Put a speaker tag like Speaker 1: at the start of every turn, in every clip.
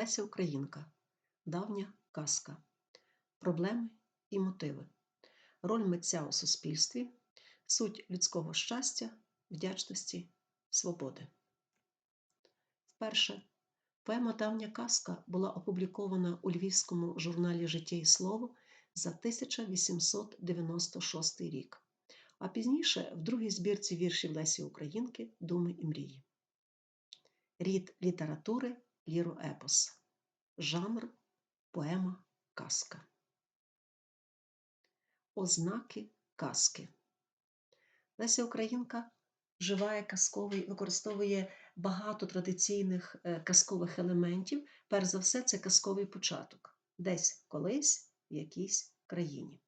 Speaker 1: Леся Українка. Давня казка. Проблеми і мотиви. Роль митця у суспільстві, суть людського щастя, вдячності, свободи. Вперше поема Давня казка була опублікована у львівському журналі Життя і Слово за 1896 рік, а пізніше в другій збірці віршів Лесі Українки Думи і мрії. Рід літератури ліроепос. Жанр поема казка. Ознаки казки. Леся Українка вживає казковий, використовує багато традиційних е, казкових елементів. Перш за все, це казковий початок. Десь колись в якійсь країні.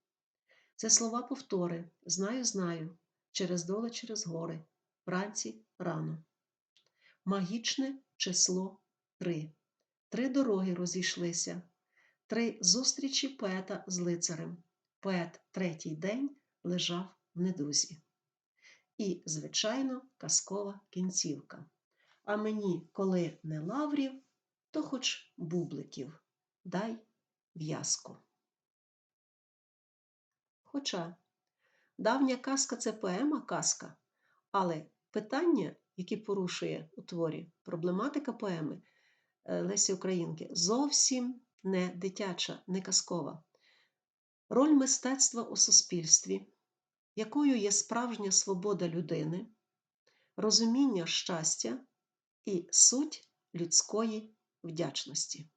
Speaker 1: Це слова повтори Знаю, знаю, через доле, через гори, вранці рано. Магічне число три. Три дороги розійшлися, три зустрічі поета з лицарем. Поет третій день лежав в недузі. І, звичайно, казкова кінцівка. А мені, коли не лаврів, то хоч бубликів, дай в'язку. Хоча давня казка це поема казка, але питання, які порушує у творі, проблематика поеми, Лесі Українки зовсім не дитяча, не казкова. Роль мистецтва у суспільстві, якою є справжня свобода людини, розуміння щастя і суть людської вдячності.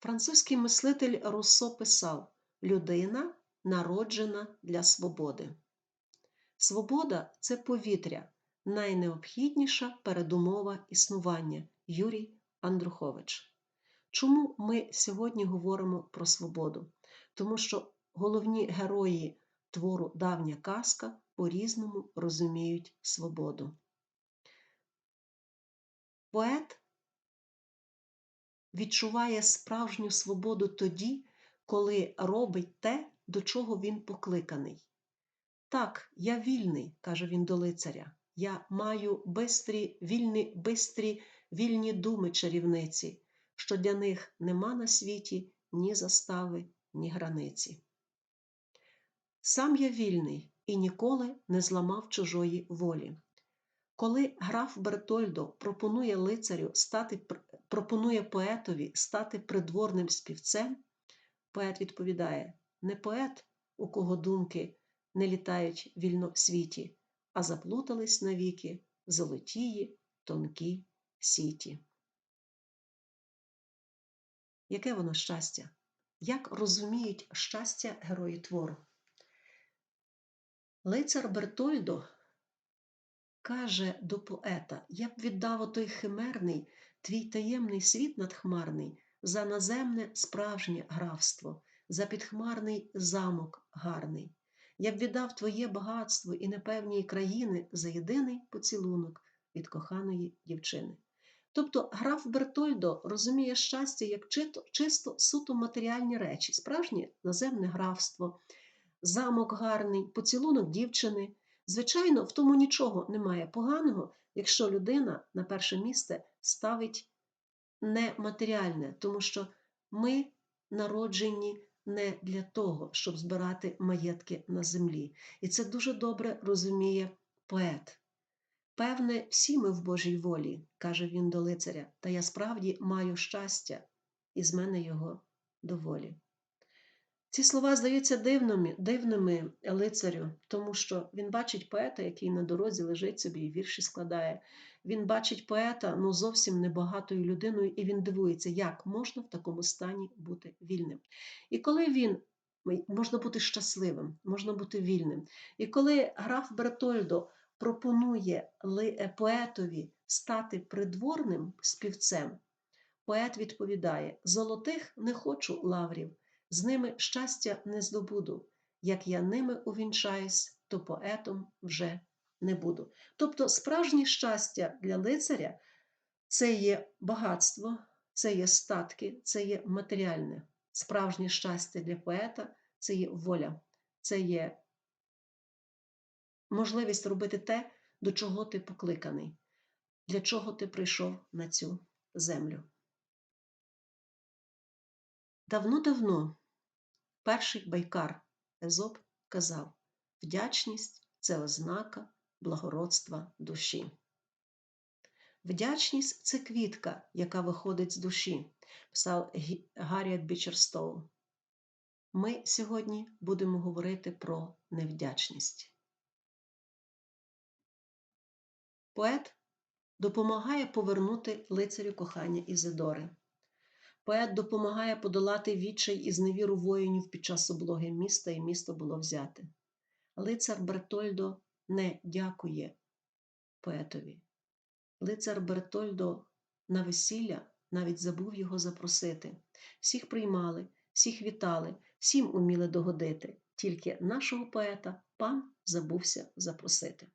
Speaker 1: Французький мислитель Руссо писав Людина народжена для свободи. Свобода це повітря, найнеобхідніша передумова існування Юрій Андрухович. Чому ми сьогодні говоримо про свободу? Тому що головні герої твору Давня казка по-різному розуміють свободу. Поет відчуває справжню свободу тоді, коли робить те, до чого він покликаний. Так, я вільний, каже він до лицаря. Я маю бистрі, вільні, бистрі, вільні думи чарівниці, що для них нема на світі ні застави, ні границі. Сам я вільний і ніколи не зламав чужої волі. Коли граф Бертольдо пропонує лицарю стати, пропонує поетові стати придворним співцем, поет відповідає: не поет, у кого думки не літають вільно світі, а заплутались навіки золотії, тонкі сіті. Яке воно щастя? Як розуміють щастя герої твору? Лицар Бертольдо каже до поета: Я б віддав отой химерний, твій таємний світ надхмарний за наземне справжнє графство, за підхмарний замок гарний. Я б віддав твоє багатство і непевні країни за єдиний поцілунок від коханої дівчини. Тобто граф Бертольдо розуміє щастя як чисто, чисто суто матеріальні речі, справжнє наземне графство, замок гарний, поцілунок дівчини. Звичайно, в тому нічого немає поганого, якщо людина на перше місце ставить нематеріальне, тому що ми народжені не для того, щоб збирати маєтки на землі. І це дуже добре розуміє поет. Певне, всі ми в Божій волі, каже він до лицаря, та я справді маю щастя, і з мене його доволі. Ці слова здаються дивними дивними лицарю, тому що він бачить поета, який на дорозі лежить собі і вірші складає. Він бачить поета ну зовсім небагатою людиною, і він дивується, як можна в такому стані бути вільним. І коли він можна бути щасливим, можна бути вільним. І коли граф Бертольдо пропонує е, поетові стати придворним співцем, поет відповідає: Золотих не хочу лаврів, з ними щастя не здобуду. Як я ними увінчаюсь, то поетом вже не буду. Тобто, справжнє щастя для лицаря це є багатство, це є статки, це є матеріальне. Справжнє щастя для поета це є воля, це є можливість робити те, до чого ти покликаний, для чого ти прийшов на цю землю. Давно-давно перший байкар Езоп казав: вдячність це ознака благородства душі. Вдячність це квітка, яка виходить з душі, писав Гарріет Бічерстоу. Ми сьогодні будемо говорити про невдячність. Поет допомагає повернути лицарю кохання Ізидори. Поет допомагає подолати відчай і зневіру воїнів під час облоги міста, і місто було взяте. Лицар Бертольдо не дякує поетові. Лицар Бертольдо на весілля навіть забув його запросити. Всіх приймали, всіх вітали, всім уміли догодити, тільки нашого поета пан забувся запросити.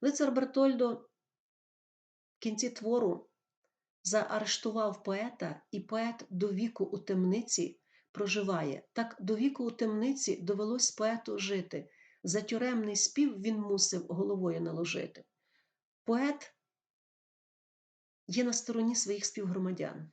Speaker 1: Лицар Бертольдо в кінці твору заарештував поета, і поет до віку у темниці проживає. Так до віку у темниці довелось поету жити. За тюремний спів він мусив головою наложити. Поет є на стороні своїх співгромадян.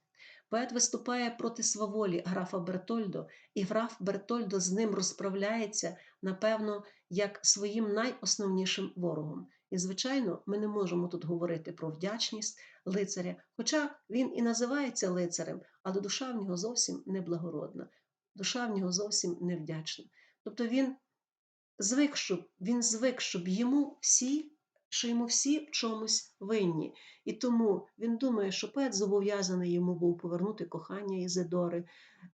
Speaker 1: Поет виступає проти сваволі графа Бертольдо, і граф Бертольдо з ним розправляється, напевно, як своїм найосновнішим ворогом. І, звичайно, ми не можемо тут говорити про вдячність лицаря, хоча він і називається лицарем, але душа в нього зовсім не благородна, душа в нього зовсім невдячна. Тобто він звик, щоб він звик, щоб йому всі що йому всі в чомусь винні. І тому він думає, що поет зобов'язаний йому був повернути кохання Ізидори.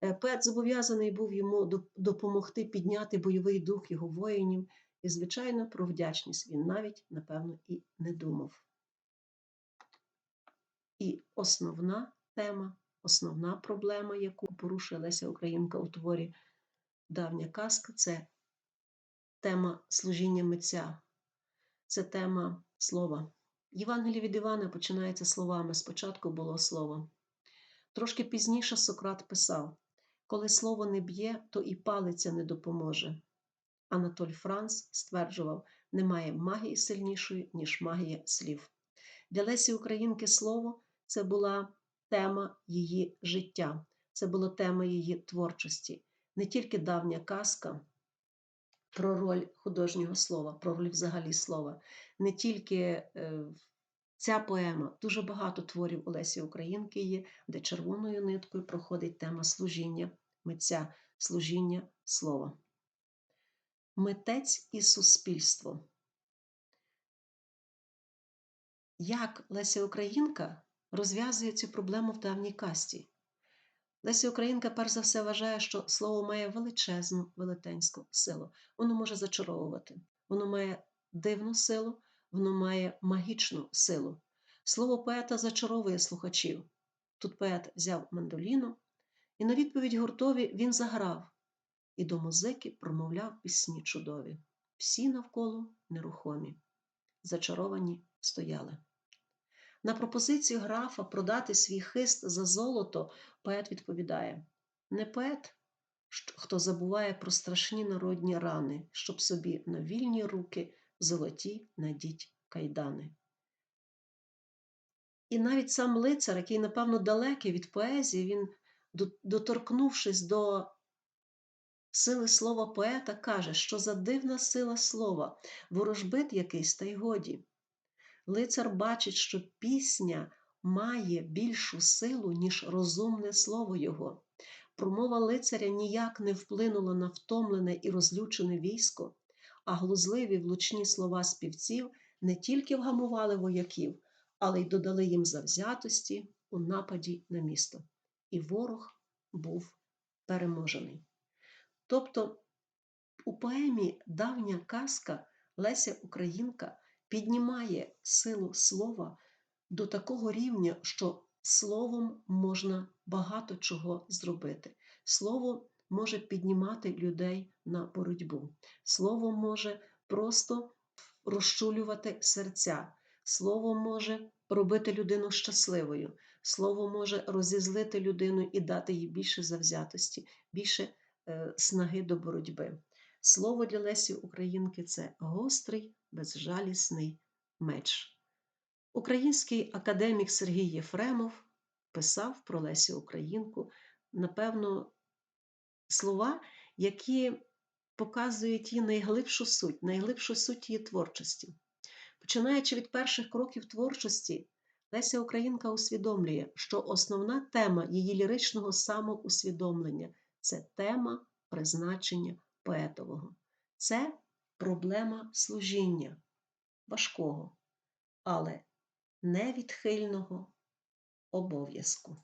Speaker 1: Е, поет зобов'язаний був йому допомогти підняти бойовий дух його воїнів. І, звичайно, про вдячність він навіть, напевно, і не думав. І основна тема, основна проблема, яку порушує Леся Українка у творі Давня казка це тема служіння митця це тема слова. Євангеліє від Івана починається словами: спочатку було слово. Трошки пізніше Сократ писав: коли слово не б'є, то і палиця не допоможе. Анатоль Франц стверджував: немає магії сильнішої, ніж магія слів. Для Лесі Українки слово це була тема її життя, це була тема її творчості, не тільки давня казка про роль художнього слова, про роль взагалі слова. Не тільки е, ця поема, дуже багато творів Олесі Українки є, де червоною ниткою проходить тема служіння митця, служіння слова. Митець і суспільство. Як Леся Українка розв'язує цю проблему в давній касті? Леся Українка, перш за все, вважає, що слово має величезну велетенську силу. Воно може зачаровувати, воно має дивну силу, воно має магічну силу. Слово поета зачаровує слухачів. Тут поет взяв мандоліну, і на відповідь гуртові він заграв і до музики промовляв пісні чудові. Всі навколо нерухомі, зачаровані стояли. На пропозицію графа продати свій хист за золото поет відповідає: не поет, хто забуває про страшні народні рани, щоб собі на вільні руки золоті надіть кайдани. І навіть сам лицар, який, напевно, далекий від поезії, він, доторкнувшись до сили слова поета, каже, що за дивна сила слова, ворожбит якийсь та й годі. Лицар бачить, що пісня має більшу силу, ніж розумне слово його. Промова лицаря ніяк не вплинула на втомлене і розлючене військо, а глузливі влучні слова співців не тільки вгамували вояків, але й додали їм завзятості у нападі на місто. І ворог був переможений. Тобто у поемі Давня казка Леся Українка піднімає силу слова до такого рівня, що словом можна багато чого зробити. Слово може піднімати людей на боротьбу. Слово може просто розчулювати серця. Слово може робити людину щасливою. Слово може розізлити людину і дати їй більше завзятості, більше е, снаги до боротьби. Слово для Лесі Українки це гострий безжалісний меч. Український академік Сергій Єфремов писав про Лесю Українку, напевно, слова, які показують її найглибшу суть, найглибшу суть її творчості. Починаючи від перших кроків творчості, Леся Українка усвідомлює, що основна тема її ліричного самоусвідомлення це тема призначення поетового. Це проблема служіння важкого, але невідхильного обов'язку.